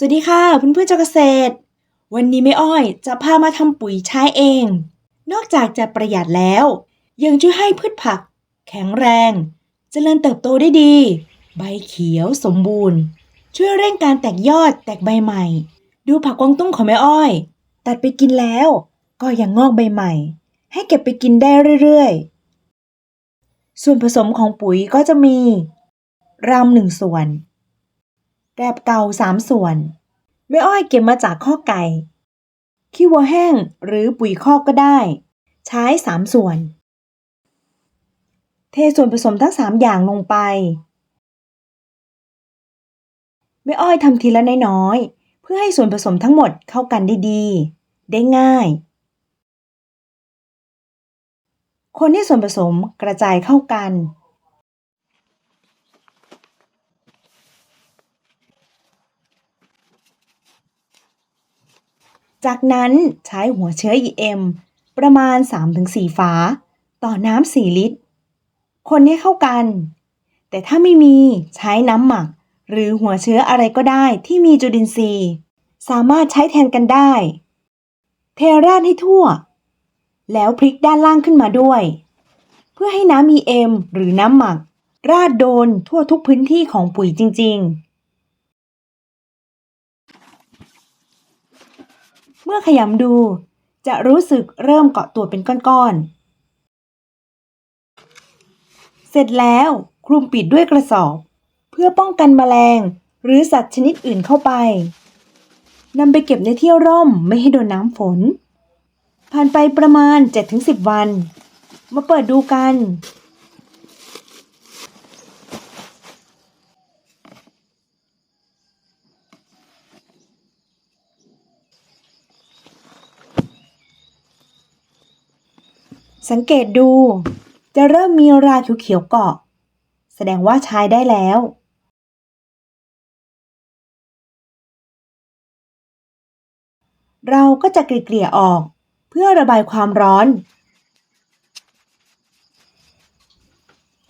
สวัสดีค่ะเพื่อนเพื่อนเจ้าเกษตร วันนี้แม่อ้อยจะพามาทำปุ๋ยใช้เอง นอกจากจะประหยัดแล้ว ยังช่วยให้พืชผัก แข็งแรงเจริญเติบโตได้ดี ใบเขียวสมบูรณ์ ช่วยเร่งการแตกยอดแตกใบใหม่ ดูผักกวางตุ้งของแม่อ้อย ตัดไปกินแล้วก็ยังงอกใบใหม่ ให้เก็บไปกินได้เรื่อยๆ ส่วนผสมของปุ๋ยก็จะมีรำหนึ่งส่วน แกบเก่าสามส่วนแม่อ้อยเก็บมาจากข้อไก่ขี้วัวแห้งหรือปุ๋ยคอกก็ได้ ใช้สามส่วน เทส่วนผสมทั้งสามอย่างลงไปแม่อ้อยทำทีละน้อยๆเพื่อให้ส่วนผสมทั้งหมดเข้ากันได้ดี ได้ง่าย คนให้ส่วนผสมกระจายเข้ากัน จากนั้นใช้หัวเชื้อ EM ประมาณ 3-4 ฝา ต่อน้ำ 4 ลิตร คนให้เข้ากัน แต่ถ้าไม่มีใช้น้ำหมัก หรือหัวเชื้ออะไรก็ได้ที่มีจุลินทรีย์ สามารถใช้แทนกันได้ เทราดให้ทั่ว แล้วพลิกด้านล่างขึ้นมาด้วย เพื่อให้น้ำ EM หรือน้ำหมัก ราดโดนทั่วทุกพื้นที่ของปุ๋ยจริง ๆ เมื่อขยำดู จะรู้สึกเริ่มเกาะตัวเป็นก้อนๆ เสร็จแล้วคลุมปิดด้วยกระสอบ เพื่อป้องกันแมลงหรือสัตว์ชนิดอื่นเข้าไปนำไปเก็บในที่ร่มไม่ให้โดนน้ำฝน ผ่านไปประมาณ 7-10 วัน มาเปิดดูกัน สังเกตดู จะเริ่มมีราเขียวๆเกาะ แสดงว่าใช้ได้แล้ว เราก็จะเกลี่ยๆออกเพื่อระบายความร้อน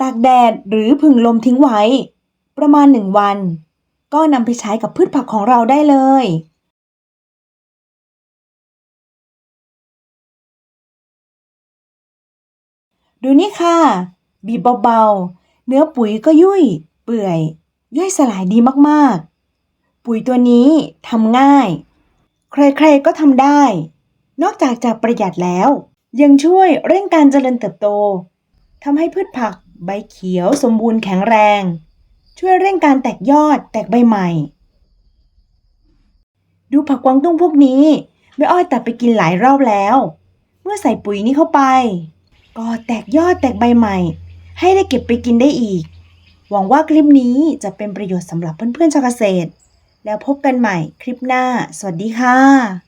ตากแดดหรือผึ่งลมทิ้งไว้ ประมาณหนึ่งวัน ก็นำไปใช้กับพืชผักของเราได้เลย ดูนี่ค่ะ บีบเบาๆ เนื้อปุ๋ยก็ยุ่ย เปื่อย ย่อยสลายดีมากๆ ปุ๋ยตัวนี้ทำง่าย ใครๆก็ทำได้ นอกจากจะประหยัดแล้ว ยังช่วยเร่งการเจริญเติบโตทำให้พืชผักใบเขียวสมบูรณ์แข็งแรง ช่วยเร่งการแตกยอดแตกใบใหม่ ดูผักกวางตุ้งพวกนี้แม่อ้อยตัดไปกินหลายรอบแล้ว เมื่อใส่ปุ๋ยนี้เข้าไป ก็แตกยอดแตกใบใหม่ ให้ได้เก็บไปกินได้อีก หวังว่าคลิปนี้จะเป็นประโยชน์สำหรับเพื่อนๆชาวเกษตร แล้วพบกันใหม่คลิปหน้า สวัสดีค่ะ